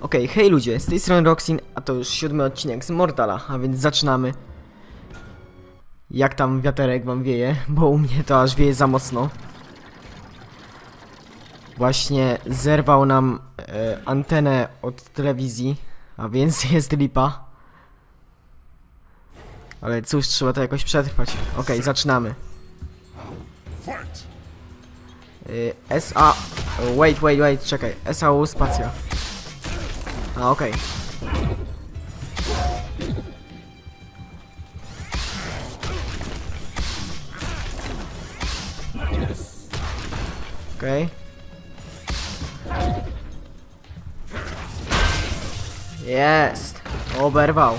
Okej, hej ludzie, z tej strony Roxin, a to już siódmy odcinek z Mortala, a więc zaczynamy. Jak tam wiaterek wam wieje, bo u mnie to aż wieje za mocno. Właśnie zerwał nam e, antenę od telewizji, a więc jest lipa. Ale cóż, trzeba to jakoś przetrwać. Okej, zaczynamy. Y, SA... Wait, wait, wait, czekaj. SAU spacja. A, okej. Okej. Jest! Oberwał.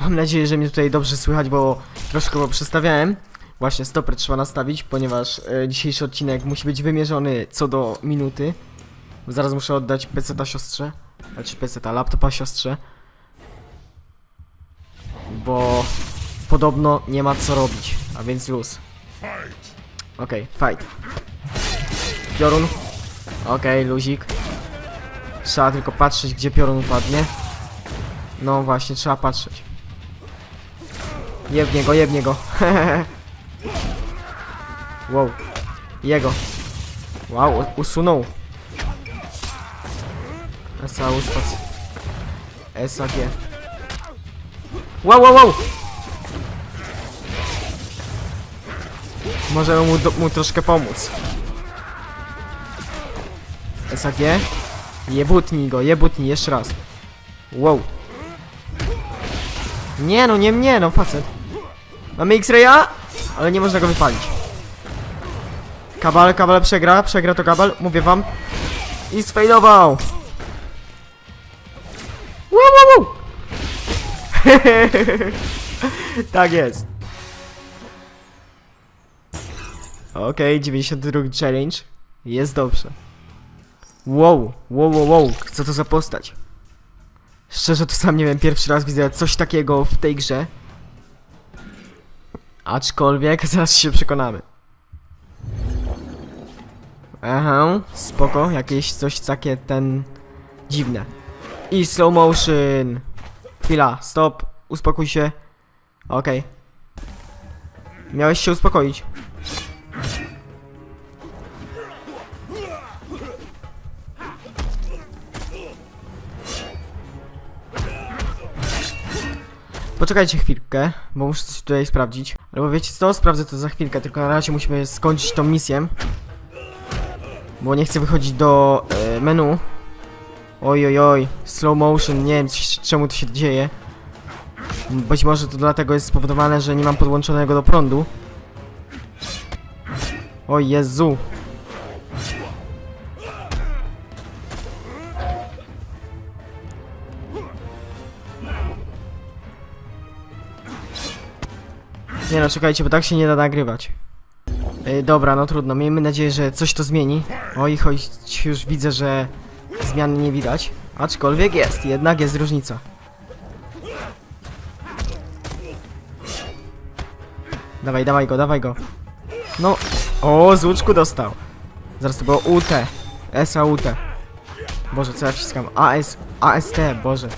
Mam nadzieję, że mnie tutaj dobrze słychać, bo troszkę go przestawiałem. Właśnie stoper trzeba nastawić, ponieważ e, dzisiejszy odcinek musi być wymierzony co do minuty. Zaraz muszę oddać PC-ta siostrze. Znaczy PC-ta, laptopa siostrze. Bo podobno nie ma co robić, a więc luz. Okej, fight. Piorun. Okej, luzik. Trzeba tylko patrzeć, gdzie piorun upadnie. No właśnie, trzeba patrzeć. Jebnie go, jebnie go. wow. Jego. Wow, usunął. SAU spac. SAG. Wow, wow, wow! Możemy mu, do, mu troszkę pomóc. SAG. Jebutnij go, jebutnij, jeszcze raz. Wow. Nie no, nie mnie, no facet. Mamy X-Raya, ale nie można go wypalić. Kabal, kabal przegra, przegra to kabal, mówię wam. I sfejlował. Wow, wow, wow. tak jest. Okej, 92 challenge. Jest dobrze. Wow, wow, wow, wow, co to za postać? Szczerze to sam nie wiem, pierwszy raz widzę coś takiego w tej grze. Aczkolwiek zaraz się przekonamy. Aha, spoko, jakieś coś takie ten dziwne. I slow motion. Chwila, stop, uspokój się. Okej. Miałeś się uspokoić. Poczekajcie chwilkę, bo muszę coś tutaj sprawdzić. Albo wiecie co, sprawdzę to za chwilkę, tylko na razie musimy skończyć tą misję. Bo nie chcę wychodzić do e, menu. Oj, oj, oj, slow motion, nie wiem czemu to się dzieje. Być może to dlatego jest spowodowane, że nie mam podłączonego do prądu. Oj, Jezu. Nie no, czekajcie, bo tak się nie da nagrywać. Yy, dobra, no trudno, miejmy nadzieję, że coś to zmieni. Oj, choć już widzę, że nie widać. Aczkolwiek jest, jednak jest różnica. Dawaj, dawaj go, dawaj go. No, o, z łuczku dostał. Zaraz to było UT. SAUT. Boże, co ja wciskam? AS, AST, Boże.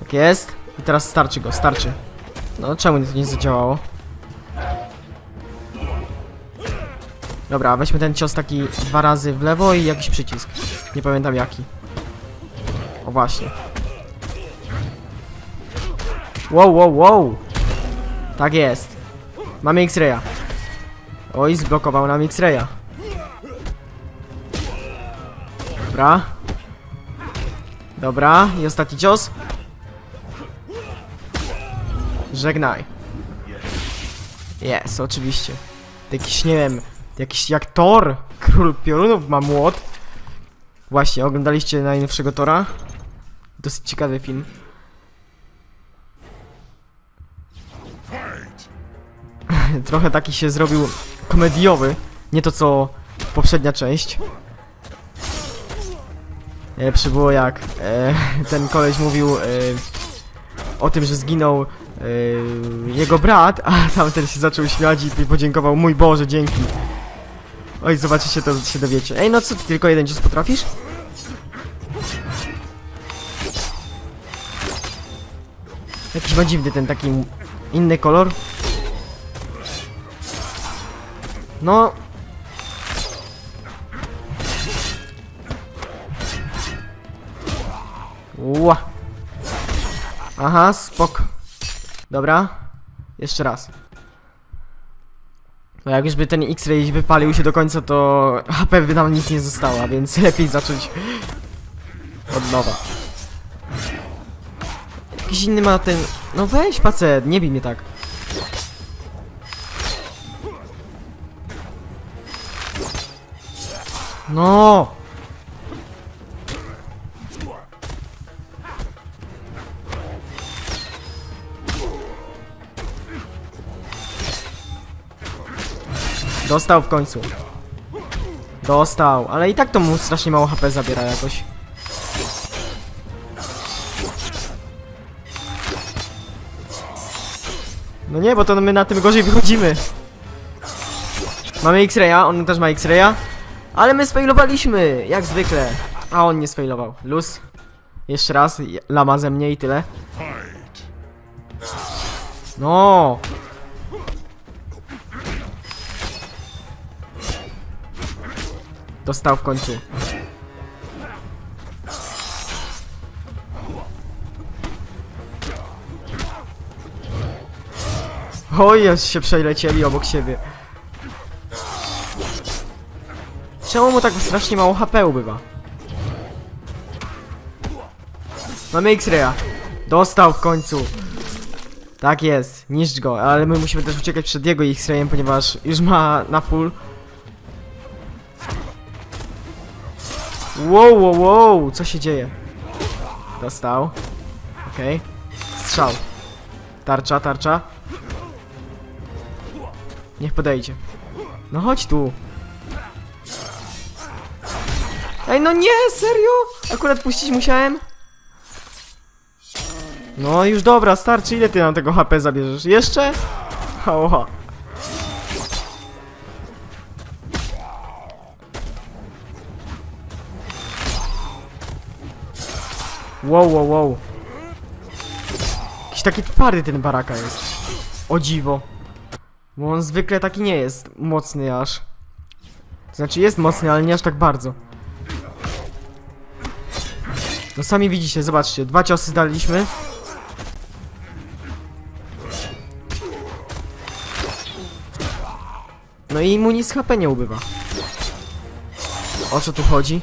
Tak jest. I teraz starczy go, starczy. No, czemu to nie zadziałało? Dobra, weźmy ten cios taki dwa razy w lewo i jakiś przycisk. Nie pamiętam jaki. O właśnie. Wow, wow, wow! Tak jest. Mamy X-Raya. Oj, zblokował nam X-Raya. Dobra. Dobra, i ostatni cios. Żegnaj. Jest, oczywiście. Jakiś, nie wiem, jakiś jak Thor, król piorunów ma młot. Właśnie, oglądaliście najnowszego Tora? Dosyć ciekawy film. Trochę taki się zrobił komediowy, nie to co poprzednia część. Lepsze było jak e, ten koleś mówił e, o tym, że zginął e, jego brat, a tamten się zaczął śmiać i podziękował, mój Boże, dzięki. Oj, zobaczycie, to się dowiecie. Ej, no co, ty tylko jeden cios potrafisz? Jakiś ma dziwny ten taki inny kolor. No. Ła. Aha, spok. Dobra. Jeszcze raz. No jak już by ten X-Ray wypalił się do końca, to HP by nam nic nie zostało, a więc lepiej zacząć od nowa. Jakiś inny ma ten... No weź facet, nie bij mnie tak. No! Dostał w końcu. Dostał, ale i tak to mu strasznie mało HP zabiera jakoś. No nie, bo to my na tym gorzej wychodzimy. Mamy X-Raya, on też ma X-Raya. Ale my sfailowaliśmy, jak zwykle. A on nie sfailował. Luz. Jeszcze raz, lama ze mnie i tyle. No. Dostał w końcu. O, jest się przelecieli obok siebie. Czemu mu tak strasznie mało HP ubywa? Mamy X-Raya. Dostał w końcu. Tak jest, niszcz go, ale my musimy też uciekać przed jego X-Rayem, ponieważ już ma na full. Wow, wow, wow, co się dzieje? Dostał. Okej. Strzał. Tarcza, tarcza. Niech podejdzie. No chodź tu. Ej, no nie, serio? Akurat puścić musiałem? No już dobra, starczy. Ile ty nam tego HP zabierzesz? Jeszcze? Wow, wow, wow. Jakiś taki twardy ten baraka jest. O dziwo. Bo on zwykle taki nie jest mocny aż. To znaczy jest mocny, ale nie aż tak bardzo. No sami widzicie, zobaczcie, dwa ciosy zdaliśmy. No i mu nic HP nie ubywa. O co tu chodzi?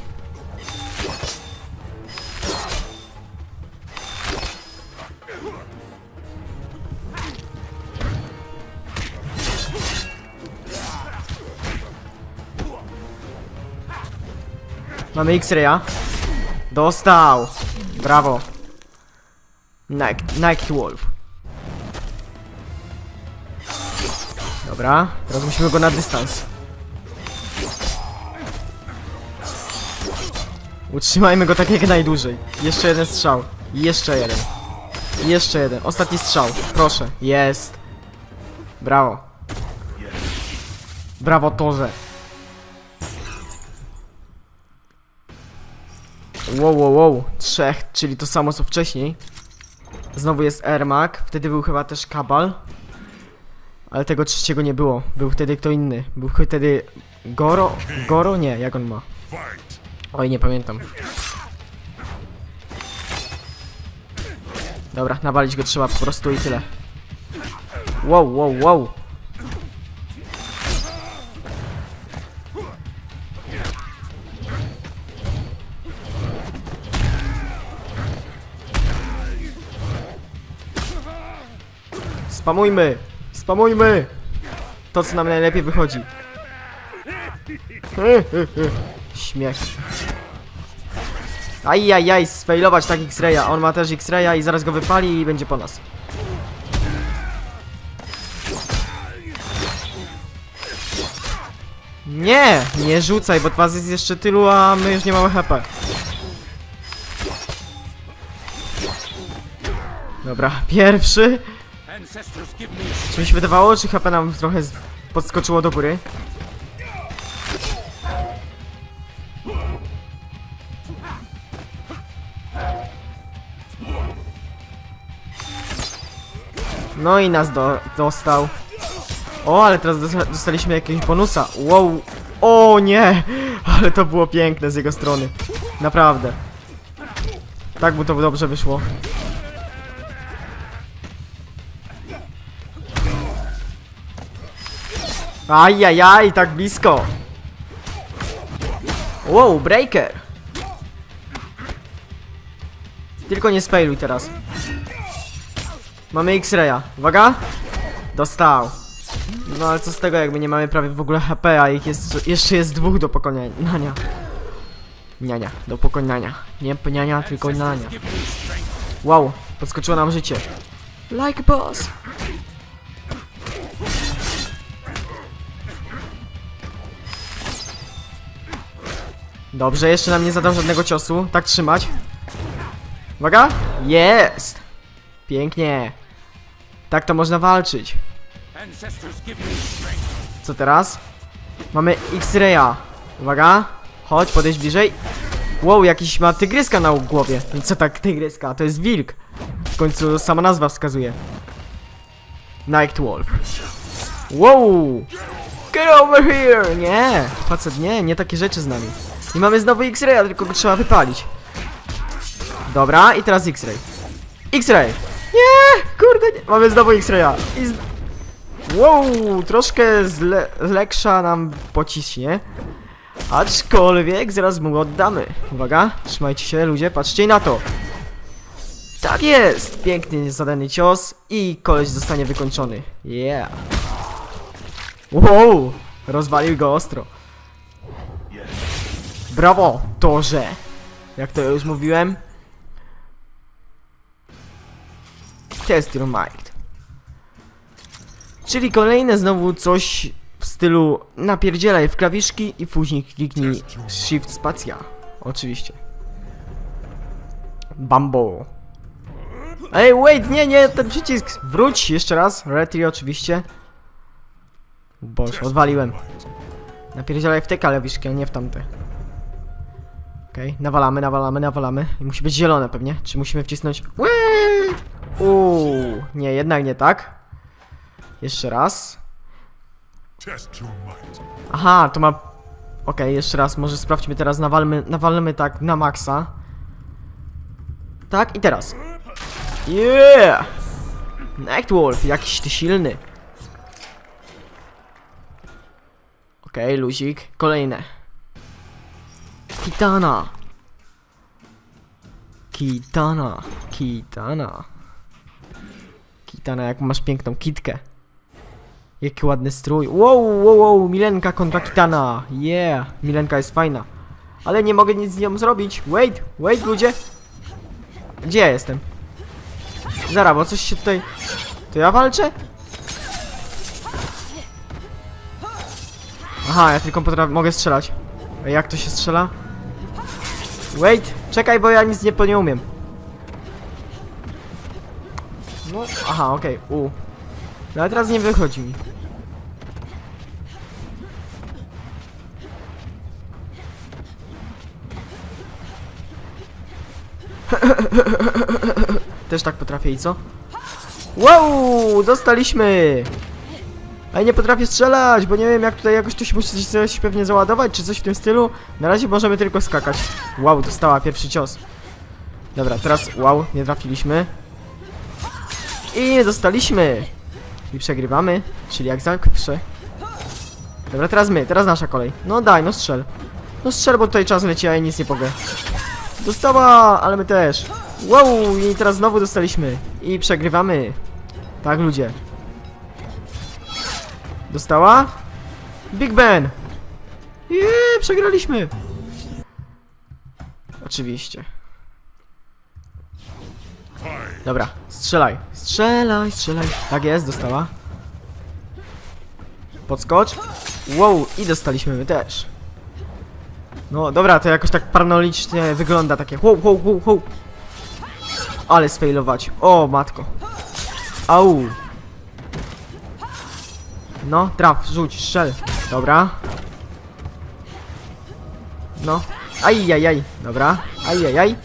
Mamy X-Raya. Dostał! Brawo. Night, Night Wolf. Dobra, teraz musimy go na dystans. Utrzymajmy go tak jak najdłużej. Jeszcze jeden strzał. Jeszcze jeden. Jeszcze jeden. Ostatni strzał. Proszę. Jest. Brawo. Brawo Torze. Wow, wow, wow. Trzech, czyli to samo co wcześniej. Znowu jest Ermak. Wtedy był chyba też Kabal. Ale tego trzeciego nie było. Był wtedy kto inny. Był wtedy Goro. Goro? Nie, jak on ma? Oj, nie pamiętam. Dobra, nawalić go trzeba po prostu i tyle. Wow, wow, wow. Spamujmy! Spamujmy! To co nam najlepiej wychodzi. Śmiech. Ajajaj, sfailować tak X-Raya. On ma też X-Raya i zaraz go wypali i będzie po nas. Nie! Nie rzucaj, bo was jest jeszcze tylu, a my już nie mamy HP. Dobra, pierwszy. Czy mi się wydawało, czy HP nam trochę podskoczyło do góry? No i nas do, dostał. O, ale teraz dostaliśmy jakiegoś bonusa. Wow. O nie! Ale to było piękne z jego strony. Naprawdę. Tak mu to dobrze wyszło. Ajajaj, tak blisko. Wow, breaker. Tylko nie spailuj teraz. Mamy X-Raya. Uwaga. Dostał. No ale co z tego, jakby nie mamy prawie w ogóle HP, a ich jest, jeszcze jest dwóch do pokonania. Niania, do pokonania. Nie pniania, tylko nania. Wow, podskoczyło nam życie. Like boss. Dobrze, jeszcze nam nie zadał żadnego ciosu. Tak trzymać. Uwaga! Jest! Pięknie. Tak to można walczyć. Co teraz? Mamy X-Raya. Uwaga. Chodź, podejdź bliżej. Wow, jakiś ma tygryska na głowie. No Co tak tygryska? To jest wilk. W końcu sama nazwa wskazuje. Night Wolf. Wow! Get over here! Nie! Facet, nie, nie takie rzeczy z nami. I mamy znowu X-Raya, tylko go trzeba wypalić. Dobra, i teraz X-Ray. X-Ray! Nie! Kurde, nie. Mamy znowu X-Raya. Z... Wow, troszkę zle nam pociśnie. Aczkolwiek zaraz mu oddamy. Uwaga, trzymajcie się ludzie, patrzcie na to. Tak jest! Pięknie zadany cios i koleś zostanie wykończony. Yeah. Wow! Rozwalił go ostro. Brawo, Torze! Jak to już mówiłem? Test your mind. Czyli kolejne znowu coś w stylu napierdzielaj w klawiszki i później kliknij Shift Spacja. Oczywiście. Bambo. Ej, wait, nie, nie, ten przycisk. Wróć jeszcze raz. Retry oczywiście. Boże, odwaliłem. Napierdzielaj w te klawiszki, a nie w tamte. Okej, nawalamy, nawalamy, nawalamy. I musi być zielone pewnie. Czy musimy wcisnąć... Uuu, nie, jednak nie tak. Jeszcze raz. Aha, to ma... Okej, jeszcze raz, może sprawdźmy teraz, nawalmy, nawalmy tak na maksa. Tak, i teraz. Yeah! Nightwolf, jakiś ty silny. Okej, luzik. Kolejne. Kitana. Kitana. Kitana. Kitana, jak masz piękną kitkę. Jaki ładny strój. Wow, wow, wow, Milenka kontra Kitana. Yeah, Milenka jest fajna. Ale nie mogę nic z nią zrobić. Wait, wait, ludzie. Gdzie ja jestem? Zara, bo coś się tutaj... To ja walczę? Aha, ja tylko potrafię... mogę strzelać. Jak to się strzela? Wait, czekaj, bo ja nic nie, po nie umiem. No, aha, okej, u. No ale teraz nie wychodzi mi. Też tak potrafię i co? Wow! Dostaliśmy! Ale nie potrafię strzelać, bo nie wiem jak tutaj jakoś tu się musi coś pewnie załadować, czy coś w tym stylu. Na razie możemy tylko skakać. Wow, dostała pierwszy cios. Dobra, teraz wow, nie trafiliśmy. I dostaliśmy! I przegrywamy, czyli jak zawsze. Dobra, teraz my, teraz nasza kolej. No daj, no strzel. No strzel, bo tutaj czas leci, a ja nic nie mogę. Dostała, ale my też. Wow, i teraz znowu dostaliśmy. I przegrywamy. Tak, ludzie. Dostała? Big Ben! Jeee, przegraliśmy! Oczywiście. Dobra, strzelaj. Strzelaj, strzelaj. Tak jest, dostała. Podskocz. Wow, i dostaliśmy my też. No dobra, to jakoś tak paranoicznie wygląda takie. Wow, wow, wow, wow. Ale sfailować. O, matko. Au. No, traf, rzuć, strzel. Dobra. No. Ajajaj. Dobra. Ajajaj.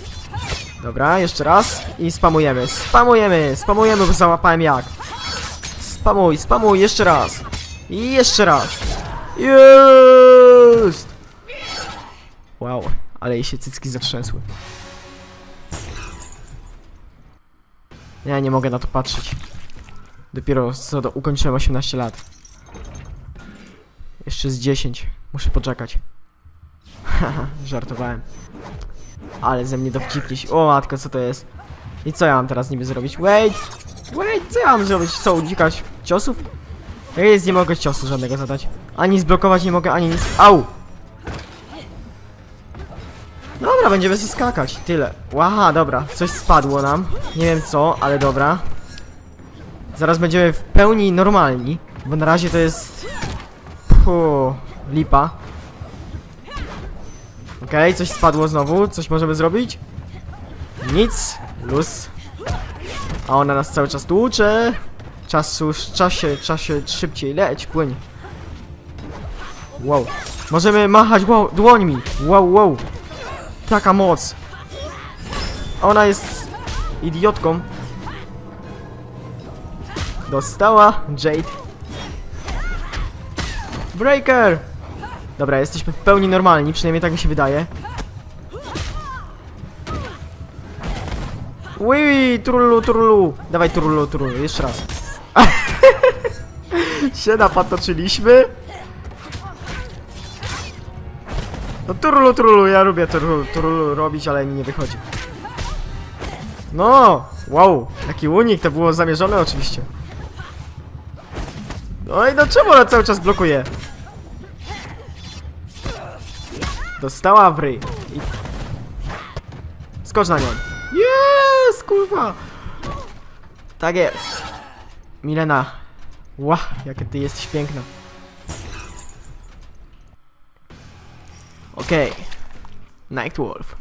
Dobra, jeszcze raz. I spamujemy. Spamujemy, spamujemy, bo załapałem jak. Spamuj, spamuj, jeszcze raz. I jeszcze raz. Jest! Wow, ale jej się cycki zatrzęsły. Ja nie mogę na to patrzeć. Dopiero co do ukończyłem 18 lat. Jeszcze z 10. Muszę poczekać. Haha, żartowałem. Ale ze mnie dowcipniś. O matko, co to jest? I co ja mam teraz niby zrobić? Wait! Wait, co ja mam zrobić? Co, unikać ciosów? Ja jest, nie mogę ciosu żadnego zadać. Ani zblokować nie mogę, ani nic. Au! Dobra, będziemy sobie skakać. Tyle. Łaha, dobra. Coś spadło nam. Nie wiem co, ale dobra. Zaraz będziemy w pełni normalni. Bo na razie to jest... Lipa. Okej, coś spadło znowu. Coś możemy zrobić? Nic. Luz. A ona nas cały czas tłucze. Czasu, czasie, czasie szybciej leć, płyń. Wow. Możemy machać wow, dłońmi. Wow, wow. Taka moc. Ona jest idiotką. Dostała Jade. Breaker! Dobra, jesteśmy w pełni normalni, przynajmniej tak mi się wydaje. Ui, turulu, turulu. Dawaj turulu, turulu, jeszcze raz. się napatoczyliśmy. No turulu, turulu, ja lubię turulu, turulu robić, ale mi nie wychodzi. No, wow, jaki unik, to było zamierzone oczywiście. No i no czemu ona cały czas blokuje? Dostała w ryj. I... Skocz na nią. Jest, kurwa! Tak jest. Milena. Ła, jaka ty jesteś piękna. Okej. Nightwolf.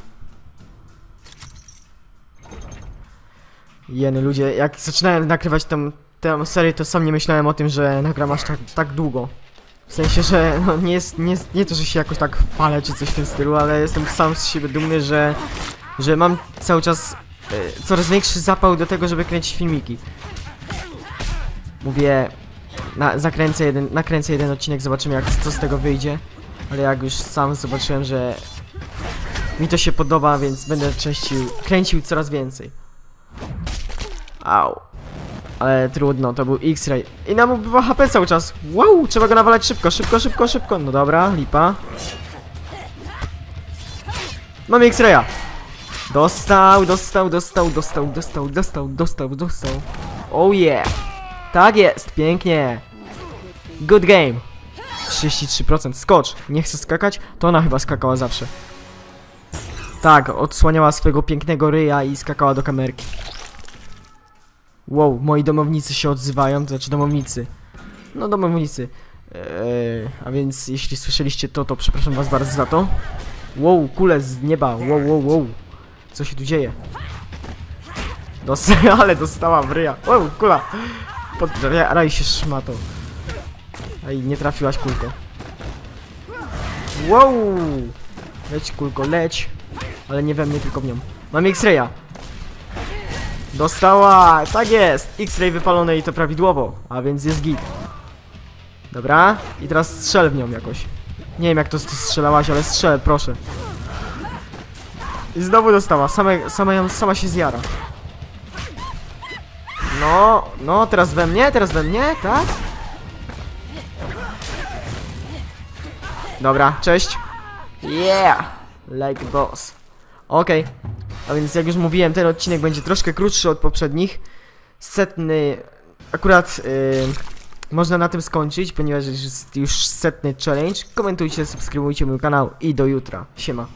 Jeny ludzie, jak zaczynałem nagrywać tą, tę serię, to sam nie myślałem o tym, że nagram aż tak, tak długo. W sensie, że no, nie jest, nie jest, nie to, że się jakoś tak palę czy coś w tym stylu, ale jestem sam z siebie dumny, że, że mam cały czas e, coraz większy zapał do tego, żeby kręcić filmiki. Mówię, na, zakręcę jeden, nakręcę jeden odcinek, zobaczymy jak co z tego wyjdzie. Ale jak już sam zobaczyłem, że mi to się podoba, więc będę częścił, kręcił coraz więcej. Au. Ale trudno, to był X-Ray. I nam ubywa HP cały czas. Wow, trzeba go nawalać szybko, szybko, szybko, szybko. No dobra, lipa. Mamy X-Raya. Dostał, dostał, dostał, dostał, dostał, dostał, dostał, dostał. Oh yeah. Tak jest, pięknie. Good game. 33%. Skocz. Nie chce skakać? To ona chyba skakała zawsze. Tak, odsłaniała swojego pięknego ryja i skakała do kamerki. Wow, moi domownicy się odzywają, to znaczy domownicy. No domownicy. Eee, a więc jeśli słyszeliście to, to przepraszam was bardzo za to. Wow, kule z nieba, wow, wow, wow. Co się tu dzieje? Dosta ale dostała w ryja. Wow, kula. Pod... Raj się szmato. Ej, nie trafiłaś kulko. Wow! Leć kulko, leć. Ale nie we mnie, tylko w nią. Mam X-raya. Dostała! Tak jest! X-ray wypalone i to prawidłowo, a więc jest git. Dobra, i teraz strzel w nią jakoś. Nie wiem jak to strzelałaś, ale strzel, proszę. I znowu dostała, same, sama, ją- sama się zjara. No, no, teraz we mnie, teraz we mnie, tak? Dobra, cześć. Yeah! Like boss. Okej. A więc jak już mówiłem, ten odcinek będzie troszkę krótszy od poprzednich. Setny... Akurat yy, można na tym skończyć, ponieważ jest już setny challenge. Komentujcie, subskrybujcie mój kanał i do jutra. Siema.